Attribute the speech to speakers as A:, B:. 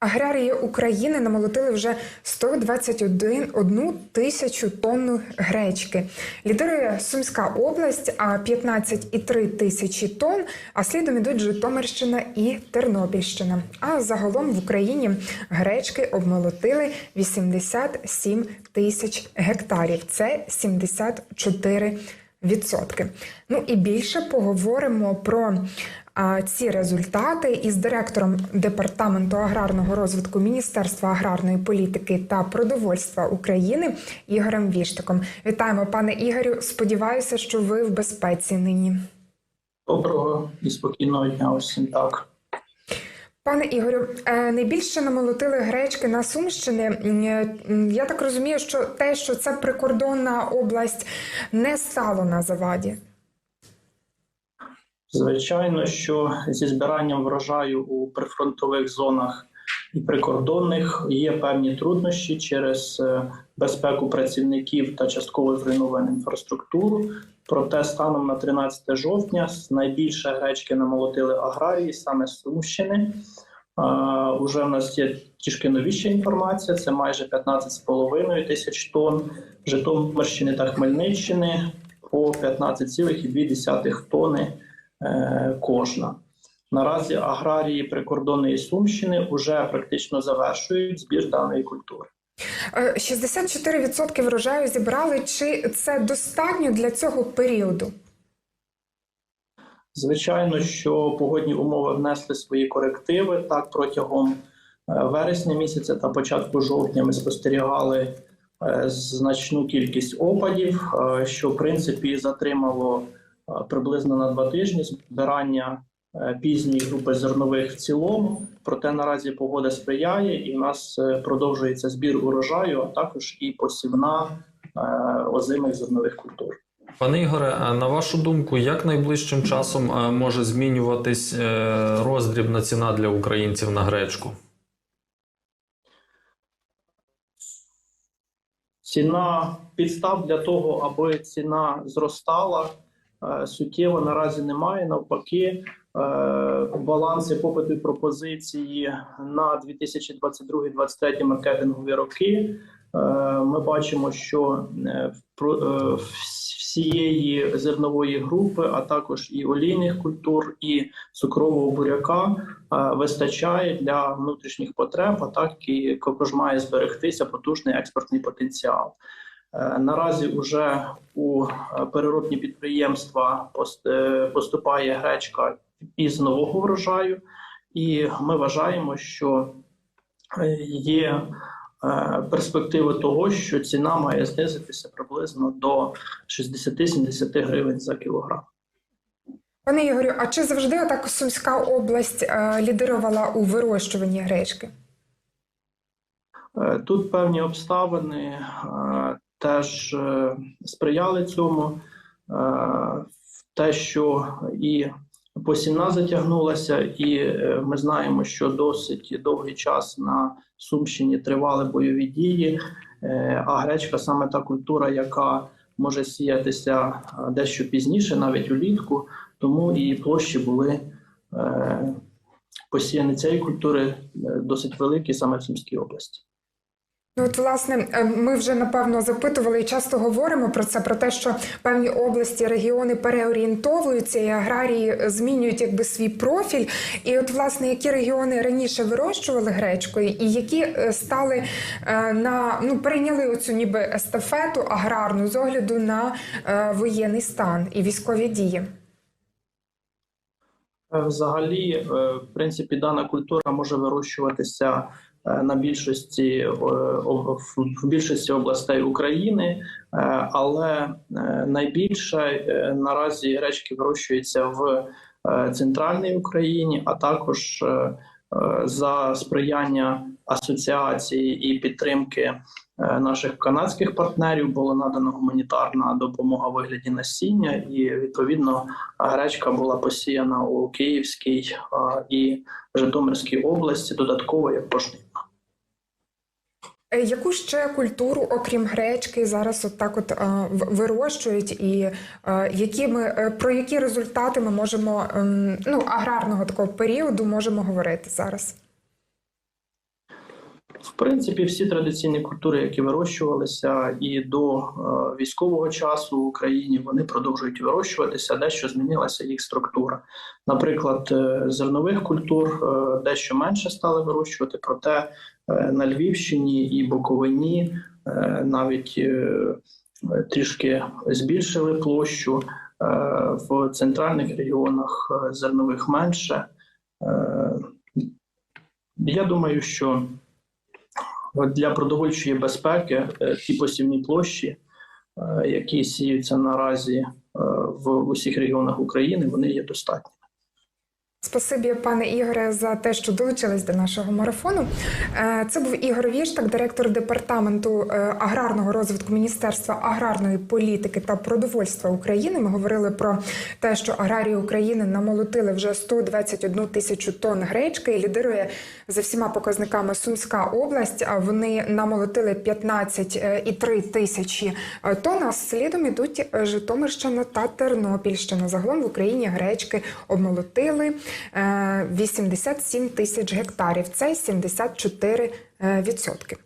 A: Аграрії України намолотили вже 121 одну тисячу тонну гречки. Лідирує Сумська область, а 15,3 тисячі тонн, а слідом ідуть Житомирщина і Тернопільщина. А загалом в Україні гречки обмолотили 87 тисяч гектарів. Це 74 відсотки. Ну і більше поговоримо про ці результати із директором департаменту аграрного розвитку Міністерства аграрної політики та продовольства України Ігорем Віштиком. Вітаємо, пане Ігорю. Сподіваюся, що ви в безпеці нині.
B: Доброго і спокійного дня усім так.
A: Пане Ігорю, е, найбільше намолотили гречки на Сумщини. Я так розумію, що те, що це прикордонна область, не стало на заваді.
B: Звичайно, що зі збиранням врожаю у прифронтових зонах і прикордонних є певні труднощі через е, безпеку працівників та частково зруйновану інфраструктуру. Проте станом на 13 жовтня найбільше гречки намолотили аграрії саме з Сумщини. А, Уже в нас є трішки новіша інформація. Це майже 15,5 тисяч тонн Житомирщини та Хмельниччини по 15,2 тонни е, кожна. Наразі аграрії прикордонної Сумщини вже практично завершують збір даної культури.
A: Е, 64% врожаю зібрали. Чи це достатньо для цього періоду?
B: Звичайно, що погодні умови внесли свої корективи. Так, протягом е, вересня місяця та початку жовтня ми спостерігали е, значну кількість опадів, е, що в принципі затримало е, приблизно на два тижні збирання е, пізньої групи зернових в цілому. Проте наразі погода сприяє, і в нас е, продовжується збір урожаю, а також і посівна е, озимих зернових культур.
C: Пане Ігоре, на вашу думку, як найближчим часом може змінюватись роздрібна ціна для українців на гречку?
B: Ціна підстав для того, аби ціна зростала, суттєво наразі немає. Навпаки, баланси попиту і пропозиції на 2022-2023 маркетингові роки. е, Ми бачимо, що е, е, всієї зернової групи, а також і олійних культур, і цукрового буряка е, вистачає для внутрішніх потреб, а так і також має зберегтися потужний експортний потенціал. Е, Наразі вже у е, переробні підприємства пост- е, поступає гречка із нового врожаю, і ми вважаємо, що е, є е, перспективи того, що ціна має знизитися приблизно до 60-70 гривень за кілограм.
A: Пане Ігорю, а чи завжди отак Сумська область е, лідирувала у вирощуванні гречки?
B: Тут певні обставини теж сприяли цьому. Те, що і посівна затягнулася, і е, ми знаємо, що досить довгий час на Сумщині тривали бойові дії. Е, А гречка саме та культура, яка може сіятися е, дещо пізніше, навіть улітку, тому і площі були посіяні цієї культури досить великі саме в Сумській області.
A: Ну, от, власне, е, ми вже напевно запитували і часто говоримо про це: про те, що певні області, регіони переорієнтовуються, і аграрії змінюють якби свій профіль. І от, власне, які регіони раніше вирощували гречку, і які е, стали е, на ну прийняли оцю ніби естафету аграрну з огляду на е, воєнний стан і військові дії.
B: Е, Взагалі, е, в принципі, дана культура може вирощуватися е, на більшості е, в- в більшості областей України, е, але е, найбільше е, наразі гречки вирощується в е, центральній Україні, а також е, е, за сприяння асоціації і підтримки е, наших канадських партнерів було надано гуманітарна допомога у вигляді насіння, і відповідно гречка була посіяна у Київській і Житомирській області додатково як пожнивна.
A: Е, Яку ще культуру, окрім гречки, зараз от так от е, вирощують, і е, які ми про які результати ми можемо ем, ну аграрного такого періоду можемо говорити зараз?
B: Принципі, всі традиційні культури, які вирощувалися і до е, військового часу в Україні, вони продовжують вирощуватися. Дещо змінилася їх структура. Наприклад, е, зернових культур е, дещо менше стали вирощувати, проте на Львівщині і Буковині навіть трішки збільшили площу. В центральних регіонах зернових менше. Я думаю, що для продовольчої безпеки е, ті посівні площі, е, які сіються наразі е, в усіх регіонах України, вони є достатні.
A: Спасибі, пане Ігоре, за те, що долучились до нашого марафону. Е, Це був Ігор Віштак, директор департаменту е, аграрного розвитку Міністерства аграрної політики та продовольства України. Ми говорили про те, що аграрії України намолотили вже 121 тисячу тонн гречки і лідирує за всіма показниками Сумська область. А вони намолотили 15,3 тисячі е, тонн. А слідом ідуть Житомирщина та Тернопільщина. Загалом в Україні гречки обмолотили 87 тисяч гектарів. Це 74 відсотки.